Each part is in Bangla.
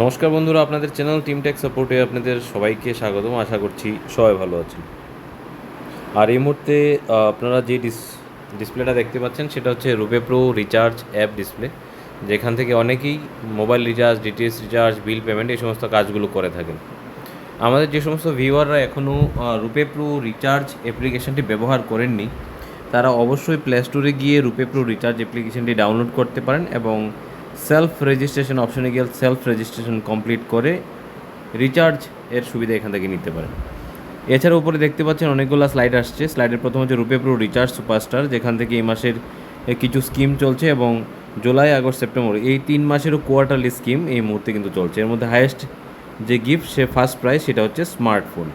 নমস্কার বন্ধুরা, আপনাদের চ্যানেল টিম টেক সাপোর্টে আপনাদের সবাইকে স্বাগতম। আশা করছি সবাই ভালো আছেন। আর এই মুহূর্তে আপনারা যে ডিস ডিসপ্লেটা দেখতে পাচ্ছেন, সেটা হচ্ছে RuPay pro recharge app display যেখান থেকে অনেকেই mobile recharge DTS recharge bill payment এই সমস্ত কাজগুলো করে থাকেন। আমাদের যে সমস্ত ভিউয়াররা এখনও রুপে প্রো রিচার্জ অ্যাপ্লিকেশনটি ব্যবহার করেননি, তারা অবশ্যই প্লে স্টোরে গিয়ে রুপে প্রো রিচার্জ অ্যাপ্লিকেশনটি ডাউনলোড করতে পারেন এবং সেলফ রেজিস্ট্রেশন অপশনে গিয়ে সেলফ রেজিস্ট্রেশন কমপ্লিট করে রিচার্জ এর সুবিধা এখান থেকে নিতে পারেন। এছাড়া উপরে দেখতে পাচ্ছেন অনেকগুলো স্লাইড আসছে। স্লাইডের প্রথম হচ্ছে রুপে প্রো রিচার্জ সুপারস্টার যেখান থেকে এই মাসের কিছু স্কিম চলছে এবং জুলাই আগস্ট সেপ্টেম্বর এই তিন মাসেরও কোয়ার্টারলি স্কিম এই মুহূর্তে কিন্তু চলছে। এর মধ্যে হায়েস্ট যে গিফট সে ফার্স্ট প্রাইজ সেটা হচ্ছে স্মার্টফোন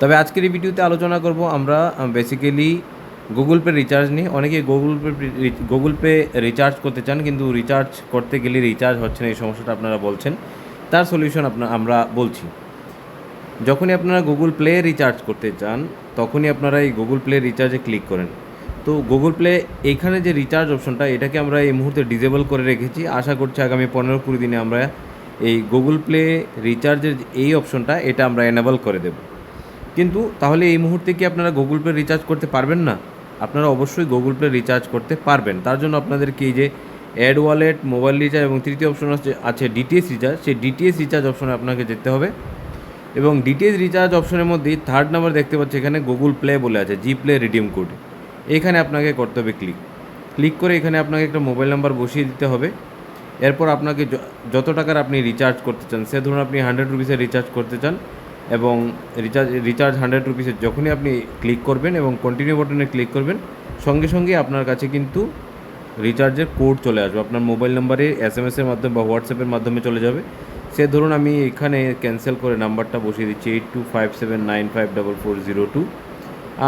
তবে আজকের এই ভিডিওতে আলোচনা করব আমরা বেসিক্যালি গুগল পে রিচার্জ নিয়ে অনেকে Google Pay Google Pay recharge করতে চান, কিন্তু রিচার্জ করতে গেলে রিচার্জ হচ্ছে না, এই সমস্যাটা আপনারা বলছেন। তার সলিউশন আপনার আমরা বলছি। যখনই আপনারা গুগল প্লে রিচার্জ করতে চান, তখনই আপনারা এই গুগল প্লে রিচার্জে ক্লিক করেন। তো গুগল প্লে এখানে যে রিচার্জ অপশনটা এটাকে আমরা এই মুহূর্তে ডিজেবল করে রেখেছি। আশা করছি আগামী পনেরো কুড়ি দিনে আমরা এই গুগল প্লে রিচার্জের এই অপশনটা এটা আমরা এনেবল করে দেব। কিন্তু তাহলে এই মুহূর্তে কি আপনারা গুগল পে রিচার্জ করতে পারবেন না? আপনারা অবশ্যই গুগল পে রিচার্জ করতে পারবেন। তার জন্য আপনাদেরকে এই যে অ্যাড ওয়ালেট মোবাইল রিচার্জ এবং তৃতীয় অপশন আছে ডিটিএস রিচার্জ সেই ডিটিএস রিচার্জ অপশনে আপনাকে যেতে হবে। এবং ডিটিএস রিচার্জ অপশনের মধ্যেই থার্ড নাম্বার দেখতে পাচ্ছি এখানে গুগল প্লে বলে আছে জি প্লে রিডিম কোড এখানে আপনাকে করতে হবে ক্লিক ক্লিক করে এখানে আপনাকে একটা মোবাইল নাম্বার বসিয়ে দিতে হবে। এরপর আপনাকে যত টাকার আপনি রিচার্জ করতে চান, সে ধরুন আপনি হান্ড্রেড রুপিসের রিচার্জ করতে চান এবং রিচার্জ রিচার্জ হান্ড্রেড রুপিসের যখনই আপনি ক্লিক করবেন এবং কন্টিনিউ বাটনে ক্লিক করবেন, সঙ্গে সঙ্গে আপনার কাছে কিন্তু রিচার্জের কোড চলে আসবে। আপনার মোবাইল নাম্বারে এস এম এসের মাধ্যমে বা হোয়াটসঅ্যাপের মাধ্যমে চলে যাবে। সে ধরুন আমি এখানে ক্যান্সেল করে নাম্বারটা বসিয়ে দিচ্ছি eight two five seven nine five double four zero two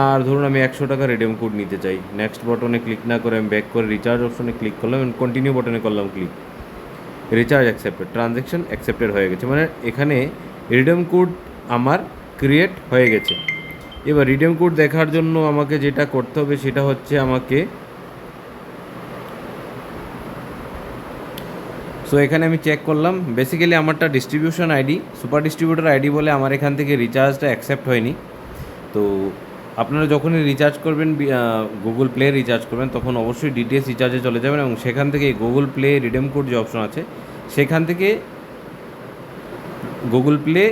আর ধরুন আমি একশো টাকা রেডিয়াম কোড নিতে চাই। নেক্সট বটনে ক্লিক না করে আমি ব্যাক করে রিচার্জ অপশনে ক্লিক করলাম এবং কন্টিনিউ বটনে করলাম click recharge accepted transaction accepted হয়ে গেছে। মানে এখানে রিডিম কোড আমার ক্রিয়েট হয়ে গেছে। এবার রিডিম কোড দেখার জন্য আমাকে যেটা করতে হবে সেটা হচ্ছে আমাকে সো এখানে আমি চেক করলাম। বেসিক্যালি আমারটা distribution ID super distributor ID বলে আমার এখান থেকে রিচার্জটা অ্যাকসেপ্ট হয়নি। তো আপনারা যখনই রিচার্জ করবেন গুগল প্লে রিচার্জ করবেন, তখন অবশ্যই ডিটিএস রিচার্জে চলে যাবেন এবং সেখান থেকে গুগল প্লে রিডেম কোড যে অপশন আছে, সেখান থেকে গুগল প্লে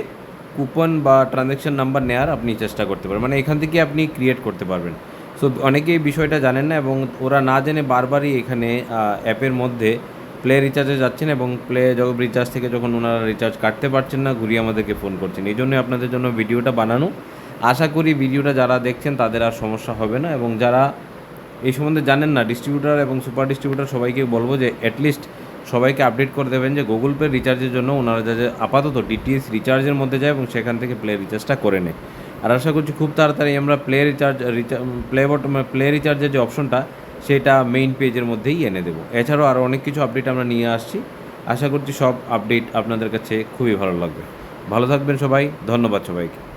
কুপন বা ট্রানজ্যাকশন নাম্বার নেওয়ার আপনি চেষ্টা করতে পারেন। মানে এখান থেকে আপনি ক্রিয়েট করতে পারবেন। সো অনেকেই বিষয়টা জানেন না এবং ওরা না জেনে বারবারই এখানে অ্যাপের মধ্যে প্লে রিচার্জে যাচ্ছেন এবং প্লে যখন রিচার্জ থেকে যখন ওনারা রিচার্জ কাটতে পারছেন না, ঘুরিয়ে আমাদেরকে ফোন করছেন। এই জন্যই আপনাদের জন্য ভিডিওটা বানানো। আশা করি ভিডিওটা যারা দেখছেন তাদের আর সমস্যা হবে না এবং যারা এই সম্বন্ধে জানেন না ডিস্ট্রিবিউটার এবং সুপার ডিস্ট্রিবিউটার সবাইকে বলব যে অ্যাটলিস্ট সবাইকে আপডেট করে দেবেন যে গুগল পে রিচার্জের জন্য ওনারা যা আপাতত ডিটিএস রিচার্জের মধ্যে যায় এবং সেখান থেকে প্লে রিচার্জটা করে নেয়। আর আশা করছি খুব তাড়াতাড়ি আমরা play recharge play bottom play রিচার্জের যে অপশনটা সেটা মেইন পেজের মধ্যেই এনে দেবো। এছাড়াও আরও অনেক কিছু আপডেট আমরা নিয়ে আসছি। আশা করছি সব আপডেট আপনাদের কাছে খুবই ভালো লাগবে। ভালো থাকবেন সবাই, ধন্যবাদ সবাইকে।